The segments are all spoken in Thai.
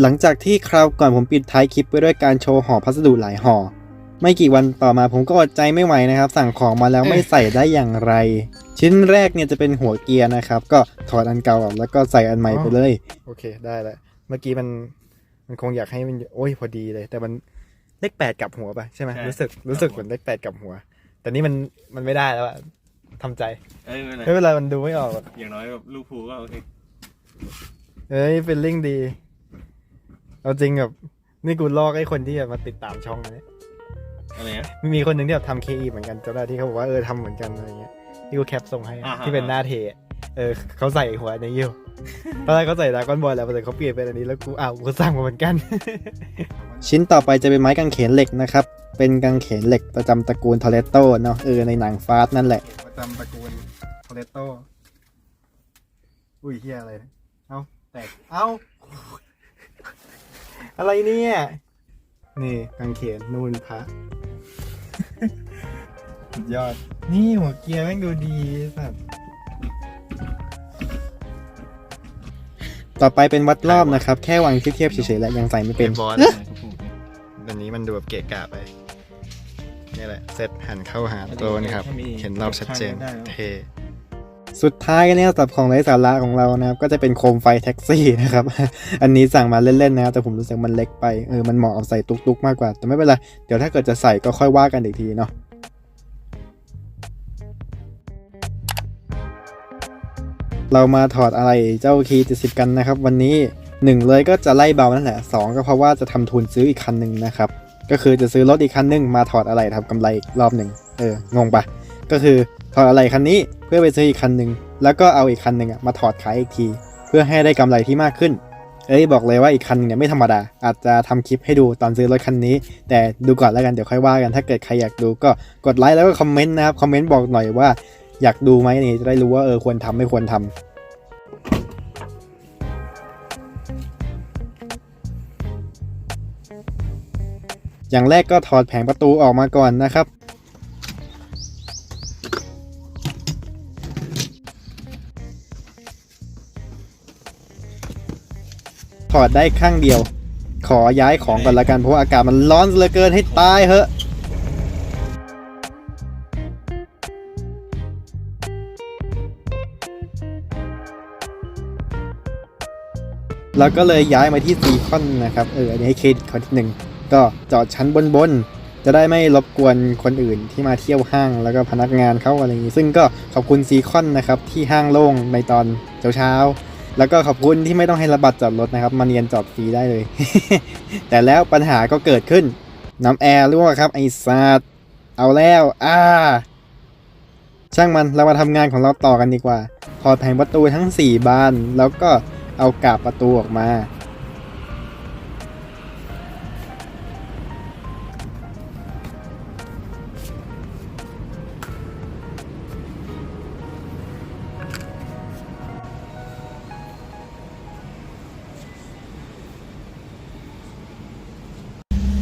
หลังจากที่คราวก่อนผมปิดท้ายคลิปไปด้วยการโชว์ห่อพัสดุหลายห่อ ไม่กี่วันต่อมาผมก็อดใจไม่ไหวนะครับ สั่งของมาแล้วไม่ใส่ได้อย่างไร ชิ้นแรกเนี่ยจะเป็นหัวเกียร์นะครับ ก็ถอดอันเก่าออกแล้วก็ใส่อันใหม่ไปเลย โอเคได้แล้วเมื่อกี้มันมันคงอยากให้มันโอ้ยพอดีเลย แต่มันเลขแปดกลับหัวปะใช่ไหมใช่ รู้สึกรู้สึกเหมือนเลขแปดกลับหัว แต่นี่มันมันไม่ได้แล้วอะทำใจเอ้ยไม่เป็นไรไม่เป็นไรมันดูไม่ออกอะอย่างน้อยแบบลูกภูก็โอเคเฮ้ยเป็นลิงดี เอาจริงแบบนี่กูลอกไอ้คนที่แบบมาติดตามช่องนะเนี่ยอะไรเงี้ยมีมีคนหนึ่งที่แบบทำ KE เหมือนกันจำได้ที่เขาบอกว่าเออทำเหมือนกันอะไรเงี้ยที่กูแคปส่งให้อะอ่าฮะ ที่เป็นหน้าเทอะเออเขาใส่หัวในยิ้วตอนแรกเขาใส่ดราก้อนบอลแล้วแต่เขาเปลี่ยนเป็นอันนี้แล้วกูอ้าวกูสั่งมาเหมือนกัน ชิ้นต่อไปจะเป็นไม้กางเขนเหล็กนะครับ เป็นกางเขนเหล็กประจำตระกูลทอเลโตเนาะเออในหนังฟาสนั่นแหละ ประจำตระกูลทอเลโต อุ้ยเฮียอะไรเนี่ยเอาแตก เอา อะไรเนี่ย นี่กางเขนนูนพระ สุดยอด นี่หัวเกียร์แม่งดูดีสัตว์ต่อไปเป็นวัดรอบนะครับ แค่วางเทียบๆเฉยๆและยังใส่ไม่เป็นบอลอันนี้มันดูแบบเกะกะไป นี่แหละเซตหันเข้าหาโดนครับ เห็นรอบชัดเจน เท สุดท้ายเนี่ยสำหรับของไร้สาระของเรานะครับ ก็จะเป็นโคมไฟแท็กซี่นะครับ อันนี้สั่งมาเล่นๆนะครับแต่ผมรู้สึกมันเล็กไปเออมันเหมาะเอาใส่ตุกๆมากกว่า แต่ไม่เป็นไร เดี๋ยวถ้าเกิดจะใส่ก็ค่อยว่ากันอีกทีเนาะเรามาถอดอะไรเจ้าคีย์70กันนะครับ วันนี้1เลยก็จะไล่เบานั่นแหละ2ก็เพราะว่าจะทำทุนซื้ออีกคันหนึ่งนะครับ ก็คือจะซื้อรถอีกคันหนึงมาถอดอะไรทำกำไรอีกรอบหนึ่งเอองงปะก็คือ ถอดอะไรคันนี้เพื่อไปซื้ออีกคันหนึ่งแล้วก็เอาอีกคันหนึ่งมาถอดขายอีกที เพื่อให้ได้กำไรที่มากขึ้น เอ้ยบอกเลยว่าอีกคันหนึงเนี่ยไม่ธรรมดา อาจจะทำคลิปให้ดูตอนซื้อรถคันนี้ แต่ดูก่อนแล้วกันเดี๋ยวค่อยว่ากันถ้าเกิดใครอยากดูก็กดไลค์แล้วก็คอมเมนต์นะครับคอมเมนต์บอกหน่อยว่าอยากดูไหมนี่จะได้รู้ว่าเออควรทำไม่ควรทำอย่างแรกก็ถอดแผงประตูออกมาก่อนนะครับ ถอดได้ข้างเดียว ขอย้ายของก่อนละกันเพราะว่าอากาศมันร้อนเหลือเกินให้ตายเหอะแล้วก็เลยย้ายมาที่ซีคอนนะครับ เออ อันนี้ให้เครดิตเขาทีหนึ่ง ก็จอดชั้นบนๆจะได้ไม่รบกวนคนอื่นที่มาเที่ยวห้างแล้วก็พนักงานเขาอะไรอย่างนี้ ซึ่งก็ขอบคุณซีคอนนะครับ ที่ห้างโล่งในตอนเช้าๆ แล้วก็ขอบคุณที่ไม่ต้องให้ระบัตรจอดรถนะครับ มาเรียนจอดฟรีได้เลย แต่แล้วปัญหาก็เกิดขึ้น น้ำแอร์รั่วครับไอ้สัตว์เอาแล้วอ่าช่างมันเรามาทำงานของเราต่อกันดีกว่าถอดแผงประตูทั้ง 4 บาน แล้วก็เอากาบประตูออกมา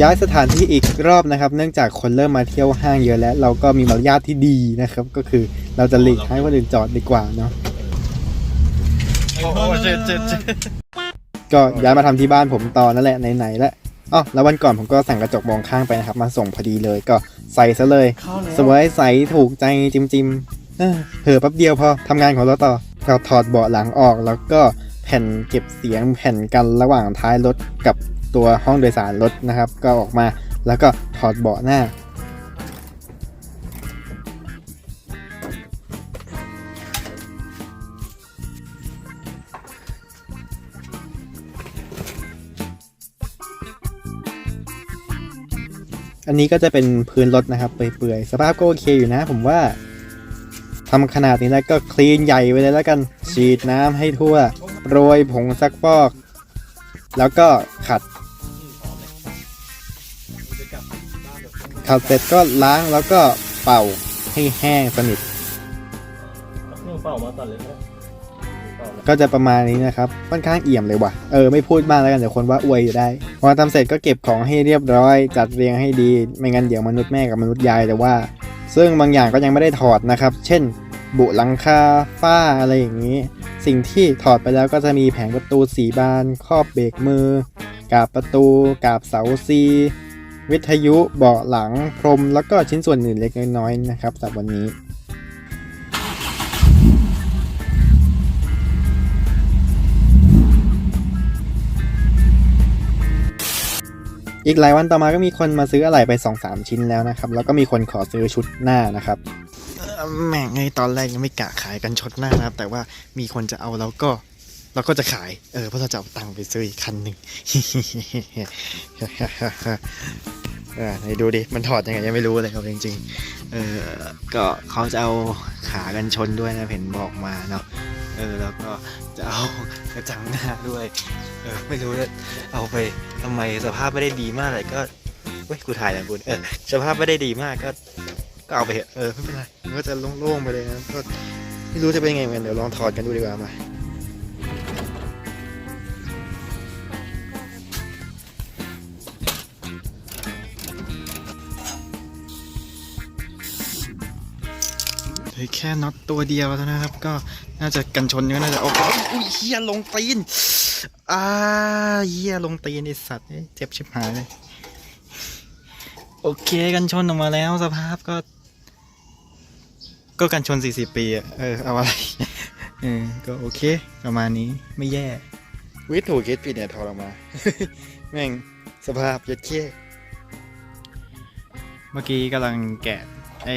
ย้ายสถานที่อีกรอบนะครับ เนื่องจากคนเริ่มมาเที่ยวห้างเยอะแล้ว เราก็มีมารยาทที่ดีนะครับ ก็คือเราจะหลีกให้คนอื่นจอดดีกว่าเนาะโอ้โหเจ็ดเจ็ดเจ็ดก็ย้ายมาทำที่บ้านผมต่อนั่นแหละไหนๆแล้วอ๋อแล้ววันก่อนผมก็สั่งกระจกมองข้างไปนะครับ มาส่งพอดีเลยก็ใส่ซะเลยเข้าแล้วสวยใสถูกใจจิมจิมๆเออเผลอแป๊บเดียวพอทำงานของเราต่อเราถอดเบาะหลังออกแล้วก็แผ่นเก็บเสียงแผ่นกันระหว่างท้ายรถกับ ตัวห้องโดยสารรถนะครับ ก็ออกมาแล้วก็ถอดเบาะหน้า อันนี้ก็จะเป็นพื้นรถนะครับเปื่อยๆสภาพก็โอเคอยู่นะผมว่าทำขนาดนี้แล้วก็คลีนใหญ่ไปเลยแล้วกันฉีดน้ำให้ทั่ว โรยผงซักฟอก แล้วก็ขัด ขัดเสร็จก็ล้างแล้วก็เป่าให้แห้งสนิทนี่เป่ามาตัดเลยนะเป่ามาก็จะประมาณนี้นะครับค่อนข้างเอี่ยมเลยว่ะเออไม่พูดมากแล้วกันเดี๋ยวคนว่าอวยอยู่ได้พอทำเสร็จก็เก็บของให้เรียบร้อย จัดเรียงให้ดี ไม่งั้นเดี๋ยวมนุษย์แม่กับมนุษย์ยายจะว่า ซึ่งบางอย่างก็ยังไม่ได้ถอดนะครับ เช่น บุหลังคาฝ้าอะไรอย่างนี้ สิ่งที่ถอดไปแล้วก็จะมีแผงประตูสีบานครอบเบรกมือ กาบประตู กาบเสาซี วิทยุเบาะหลังพรม แล้วก็ชิ้นส่วนอื่นเล็กน้อยๆนะครับสำหรับวันนี้อีกหลายวันต่อมาก็มีคนมาซื้ออะไรไป 2-3 ชิ้นแล้วนะครับ แล้วก็มีคนขอซื้อชุดหน้านะครับแม่งไงตอนแรกยังไม่กะขายกันชุดหน้านะครับ แต่ว่ามีคนจะเอาแล้วก็ เราก็จะขาย เออเพราะเราจะเอาตังค์ไปซื้ออีกคันหนึ่งเออไหนดูดิ มันถอดยังไงยังไม่รู้เลยครับจริงๆ เออก็เขาจะเอาขากันชนด้วยนะเห็นบอกมาเนาะ เออแล้วก็จะเอากระจังหน้าด้วย เออไม่รู้จะเอาไปทำไมสภาพไม่ได้ดีมากเลยก็เว้ยกูถ่ายแล้วคุณเออสภาพไม่ได้ดีมากก็ก็เอาไปเถอะเออไม่เป็นไรมันก็จะโล่งๆไปเลยนะก็ไม่รู้จะเป็นไงเหมือนกันเดี๋ยวลองถอดกันดูดีกว่ามา ลือแค่น็อตตัวเดียวเท่านั้นครับ ก็น่าจะกันชนก็น่าจะโอ้โหอุ้ยเฮียลงตีนอ่าเฮียลงตีนไอสัตว์เอ้ยเจ็บชิบหายเลยโอเคกันชนออกมาแล้วสภาพก็ ก็กันชน40ปีอะเออเอาอะไรเออก็โอเคประมาณนี้ไม่แย่วิถูกคิดผิดเนี่ยถอดออกมา แม่งสภาพยัดเค้เมื่อกี้กำลังแกะไอ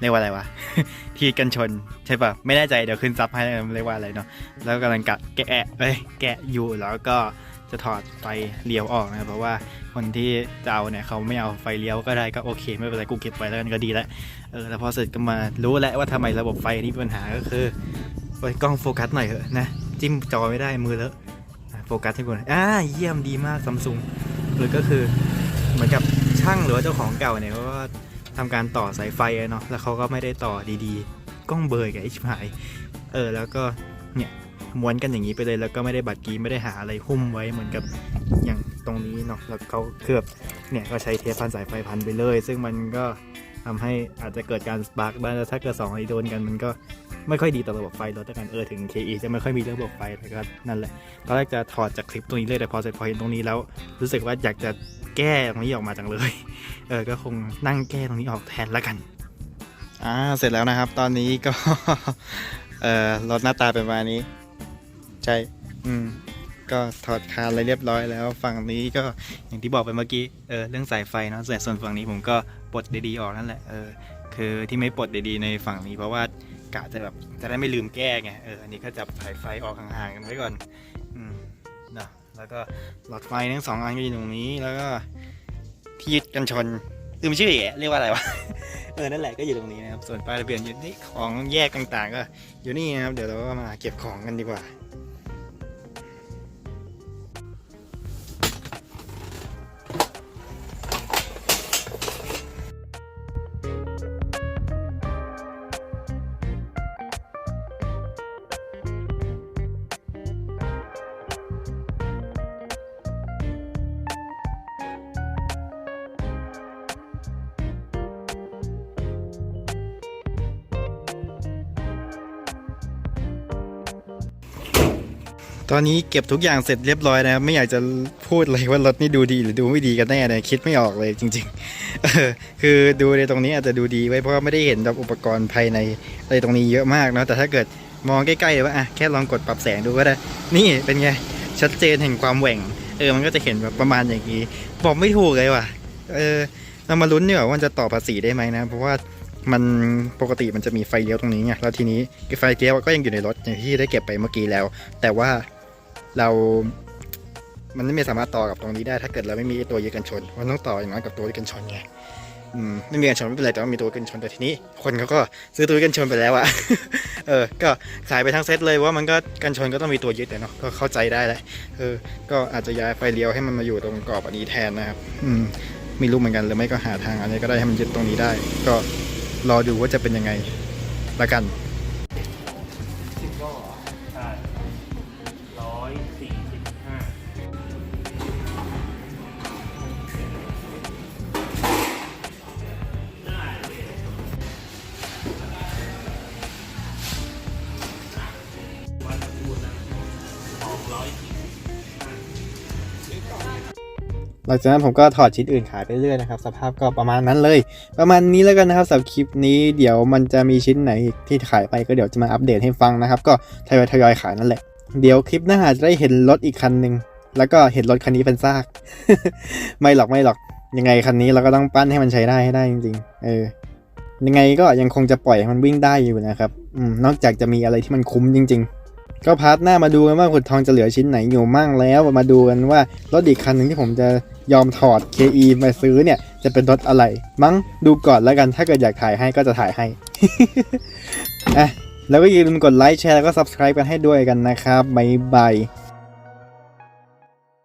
เรียกว่าอะไรวะ ทีกันชนใช่ปะไม่แน่ใจเดี๋ยวขึ้นซับให้เรียกว่าอะไรเนาะแล้วกำลังกะแกะเอ้ยแกะอยู่แล้วก็จะถอดไฟเลี้ยวออกนะเพราะว่าคนที่จะเอาเนี่ยเขาไม่เอาไฟเลี้ยวก็ได้ก็โอเค ไม่เป็นไรกูเก็บไว้แล้วกันก็ดีแล้วเออแล้วพอเสร็จก็มารู้แล้วว่าทำไมระบบไฟนี้มีปัญหาก็คือเปิดกล้องโฟกัสหน่อยเถอะนะจิ้มจอไม่ได้มือเลอะโฟกัสให้กูหน่อยอ่าเยี่ยมดีมากซัมซุงหรือก็คือเหมือนกับช่างหรือว่าเจ้าของเก่าเนี่ยเขาก็ ทำการต่อสายไฟอเนาะแล้วเขาก็ไม่ได้ต่อดีๆ กล้องเบยกับไอชิบหายเออแล้วก็เนี่ยม้วนกันอย่างนี้ไปเลยแล้วก็ไม่ได้บัดกีไม่ได้หาอะไรหุ้มไว้เหมือนกับอย่างตรงนี้เนาะแล้วเขาเคลือบเนี่ยก็ใช้เทปพันสายไฟพันไปเลย ซึ่งมันก็ ทำให้อาจจะเกิดการสปาร์กได้แล้วถ้าเกิดสองอันนี้โดนกันมันก็ไม่ค่อยดีต่อระบบไฟรถแต่กันเออถึง KE จะไม่ค่อยมีระบบไฟแต่ก็นั่นแหละตอนแรกจะถอดจากคลิปตรงนี้เลยแต่พอเสร็จพอเห็นตรงนี้แล้ว รู้สึกว่าอยากจะแก้ตรงนี้ออกมาจังเลยเออก็คงนั่งแก้ตรงนี้ออกแทนแล้วกันอ่าเสร็จแล้วนะครับ ตอนนี้ก็เออรถหน้าตาเป็นประมาณนี้ ใช่ อืม ก็ถอดคานอะไรเรียบร้อยแล้ว ฝั่งนี้ก็อย่างที่บอกไปเมื่อกี้เออเรื่องสายไฟเนาะส่วนส่วนฝั่งนี้ผมก็ปลดดีๆออกนั่นแหละเออคือที่ไม่ปลดดีๆในฝั่งนี้เพราะว่ากะจะแบบจะได้ไม่ลืมแก้ไงเอออันนี้ก็จับสายไฟออกห่างๆกันไว้ก่อนอืมเนาะแล้วก็หลอดไฟทั้งสองอันก็อยู่ตรงนี้แล้วก็ที่ยึดกันชนลืมชื่ออีกอะเรียกว่าอะไรวะเออนั่นแหละก็อยู่ตรงนี้นะครับส่วนป้ายทะเบียนอยู่นี่ของแยกต่างๆ ก็อยู่นี่นะครับเดี๋ยวเราก็มาเก็บของกันดีกว่า ตอนนี้เก็บทุกอย่างเสร็จเรียบร้อยนะครับไม่อยากจะพูดเลยว่ารถนี่ดูดีหรือดูไม่ดีกันแน่เนี่ยคิดไม่ออกเลยจริงๆคือดูในตรงนี้อาจจะดูดีไว้เพราะว่าไม่ได้เห็นแบบอุปกรณ์ภายในอะไรตรงนี้เยอะมากเนาะแต่ถ้าเกิดมองใกล้ๆเลยว่าอะแค่ลองกดปรับแสงดูก็ได้ นี่เป็นไงชัดเจนแห่งความแหว่ง เออมันก็จะเห็นแบบประมาณอย่างนี้บอกไม่ถูกเลยว่ะ เออเรามาลุ้นดีกว่าว่ามันจะต่อภาษีได้ไหมนะ เพราะว่ามันปกติมันจะมีไฟเลี้ยวตรงนี้ไงแล้วทีนี้ไฟเลี้ยวก็ยังอยู่ในรถอย่างที่ได้เก็บไปเมื่อกี้แล้ว แต่ว่า เรามันไม่สามารถต่อกับตรงนี้ได้ถ้าเกิดเราไม่มีตัวยึดกันชนมันต้องต่ออย่างน้อยกับตัวยึดกันชนไงไม่มีกันชนไม่เป็นไรแต่ว่ามีตัวกันชนแต่ทีนี้ คนเขาก็ซื้อตัวกันชนไปแล้วอะเออ ก็ขายไปทั้งเซตเลยว่ามันก็กันชนก็ต้องมีตัวยึดเนาะก็เข้าใจได้แหละเออ ก็อาจจะย้ายไฟเลี้ยวให้มันมาอยู่ตรงกรอบอันนี้แทนนะครับ อืมไม่รู้เหมือนกันหรือไม่ก็หาทางอันนี้ก็ได้ให้มันยึดตรงนี้ได้ ก็รอดูว่าจะเป็นยังไงละกัน หลังจากนั้นผมก็ถอดชิ้นอื่นขายไปเรื่อยนะครับ สภาพก็ประมาณนั้นเลย ประมาณนี้แล้วกันนะครับสำหรับคลิปนี้เดี๋ยวมันจะมีชิ้นไหนที่ขายไปก็เดี๋ยวจะมาอัปเดตให้ฟังนะครับ ก็ทยอยทยอยๆขายนั่นแหละเดี๋ยวคลิปหน้าจะได้เห็นรถอีกคันหนึ่งแล้วก็เห็นรถคันนี้เป็นซาก ไม่หรอกไม่หรอกยังไงคันนี้เราก็ต้องปั้นให้มันใช้ได้ให้ได้จริงๆ เออ ยังไงก็ยังคงจะปล่อยให้มันวิ่งได้อยู่นะครับ อืม นอกจากจะมีอะไรที่มันคุ้มจริง ๆ ก็พาร์ทหน้ามาดูกันว่าขุดทองจะเหลือชิ้นไหนอยู่มั่งแล้วมาดูกันว่ารถอีกคันหนึ่งที่ผมจะยอมถอด KE มาซื้อเนี่ยจะเป็นรถอะไร มั้งดูก่อนแล้วกันถ้าเกิดอยากถ่ายให้ก็จะถ่ายให้อะแล้วก็อย่าลืมกดไลค์แชร์แล้วก็ subscribe กันให้ด้วยกันนะครับบ๊ายบาย